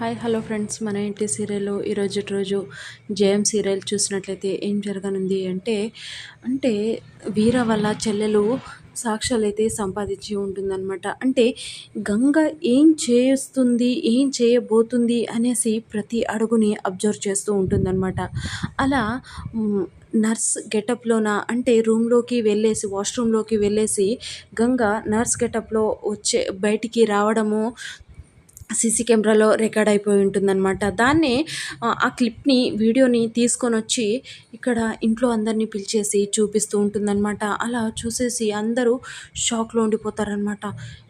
Hi hello friends. మన ఇంటి serial ఈరోజు రోజు జేఎం సీరియల్ చూసినట్లయితే ఏం జరగనుంది అంటే అంటే వీర వల్ల చెల్లెలు సాక్ష్యాలు అయితే సంపాదించి ఉంటుందన్నమాట. అంటే గంగ ఏం చేస్తుంది ఏం చేయబోతుంది అనేసి ప్రతి అడుగుని అబ్జర్వ్ చేస్తూ ఉంటుందన్నమాట. అలా నర్స్ గెటప్లోన అంటే రూమ్లోకి వెళ్ళేసి వాష్రూమ్లోకి వెళ్ళేసి గంగ నర్స్ గెటప్లో వచ్చే బయటికి రావడము సీసీ కెమెరాలో రికార్డ్ అయిపోయి ఉంటుందన్నమాట. దాన్నే ఆ, క్లిప్ని వీడియోని తీసుకొని వచ్చి ఇక్కడ ఇంట్లో అందరినీ పిలిచేసి చూపిస్తూ ఉంటుందన్నమాట. అలా చూసేసి అందరూ షాక్లో ఉండిపోతారనమాట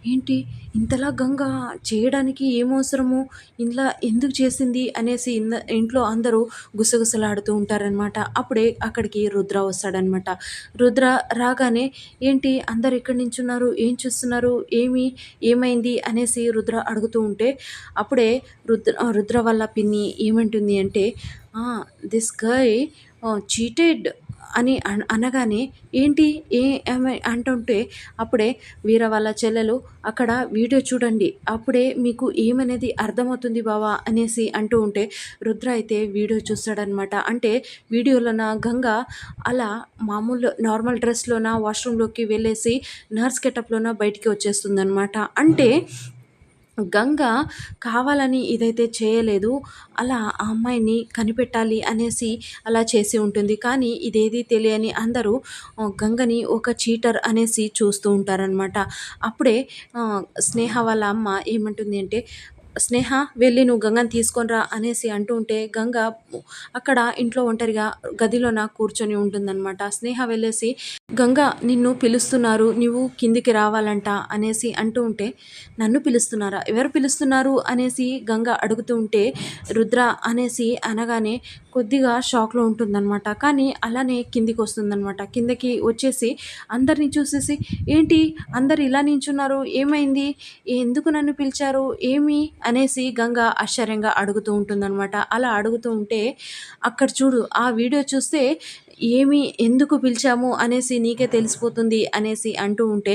ఏంటి ఇంతలా గంగ చేయడానికి ఏమవసరము? ఇలా ఎందుకు చేసింది? అనేసి ఇంద ఇంట్లో అందరూ గుసగుసలాడుతూ ఉంటారనమాట అప్పుడే అక్కడికి రుద్ర వస్తాడనమాట రుద్ర రాగానే ఏంటి అందరు ఎక్కడి నుంచి ఉన్నారు ఏం చూస్తున్నారు? ఏమి? ఏమైంది? అనేసి రుద్ర అడుగుతూ ఉంటే అప్పుడే రుద్ర రుద్ర వల్ల పిన్ని ఏమంటుంది అంటే దిస్ గై చీటెడ్ అని అనగానే ఏంటి? ఏ అంటుంటే అప్పుడే వీర వాళ్ళ చెల్లెలు అక్కడ వీడియో చూడండి అప్పుడే మీకు ఏమనేది అర్థమవుతుంది బావా? అనేసి అంటూ ఉంటే రుద్ర అయితే వీడియో చూస్తాడనమాట అంటే వీడియోలోన గంగ అలా మామూలు నార్మల్ డ్రెస్లోన వాష్రూమ్లోకి వెళ్ళేసి నర్స్ గెటప్లోన బయటికి వచ్చేస్తుందనమాట అంటే గంగ కావాలని ఇదైతే చేయలేదు అలా ఆ అమ్మాయిని కనిపెట్టాలి అనేసి అలా చేసి ఉంటుంది. కానీ ఇదేది తెలియని అందరూ గంగని ఒక చీటర్ అనేసి చూస్తూ ఉంటారనమాట అప్పుడే స్నేహ వాళ్ళ అమ్మ ఏమంటుంది అంటే స్నేహ వెళ్ళి నువ్వు గంగని తీసుకొనిరా అనేసి అంటూ ఉంటే గంగ అక్కడ ఇంట్లో ఒంటరిగా గదిలోన కూర్చొని ఉంటుందన్నమాట. స్నేహ వెళ్ళేసి గంగ నిన్ను పిలుస్తున్నారు నువ్వు కిందికి రావాలంట అనేసి అంటూ ఉంటే నన్ను పిలుస్తున్నారా? ఎవరు పిలుస్తున్నారు? అనేసి గంగ అడుగుతూ ఉంటే రుద్ర అనేసి అనగానే కొద్దిగా షాక్లో ఉంటుందన్నమాట. కానీ అలానే కిందికి వస్తుందన్నమాట. కిందకి వచ్చేసి అందరినీ చూసేసి ఏంటి? అందరు ఇలా నించున్నారు? ఏమైంది? ఎందుకు నన్ను పిలిచారు? ఏమి? అనేసి గంగ ఆశ్చర్యంగా అడుగుతూ ఉంటుందన్నమాట. అలా అడుగుతూ ఉంటే అక్కడ చూడు ఆ వీడియో చూస్తే ఏమి ఎందుకు పిలిచాము? అనేసి నీకే తెలిసిపోతుంది అనేసి అంటూ ఉంటే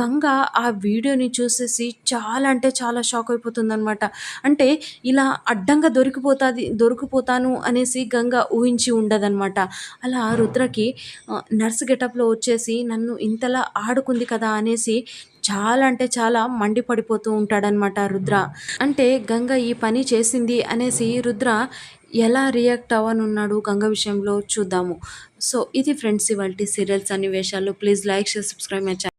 గంగ ఆ వీడియోని చూసేసి చాలా అంటే చాలా షాక్ అయిపోతుందన్నమాట. అంటే ఇలా అడ్డంగా దొరికిపోతుంది దొరికిపోతాను అనేసి గంగ ఊహించి ఉండదనమాట అలా రుద్రకి నర్స్ గెటప్లో వచ్చేసి నన్ను ఇంతలా ఆడుకుంది కదా అనేసి చాలా అంటే చాలా మండిపడిపోతూ ఉంటాడనమాట రుద్ర. అంటే గంగ ఈ పని చేసింది అనేసి రుద్ర ఎలా రియాక్ట్ అవ్వనున్నాడు గంగ విషయంలో చూద్దాము. సో ఇది ఫ్రెండ్స్ ఇవాళ సీరియల్స్ అన్ని వేషాలు please like share subscribe my channel.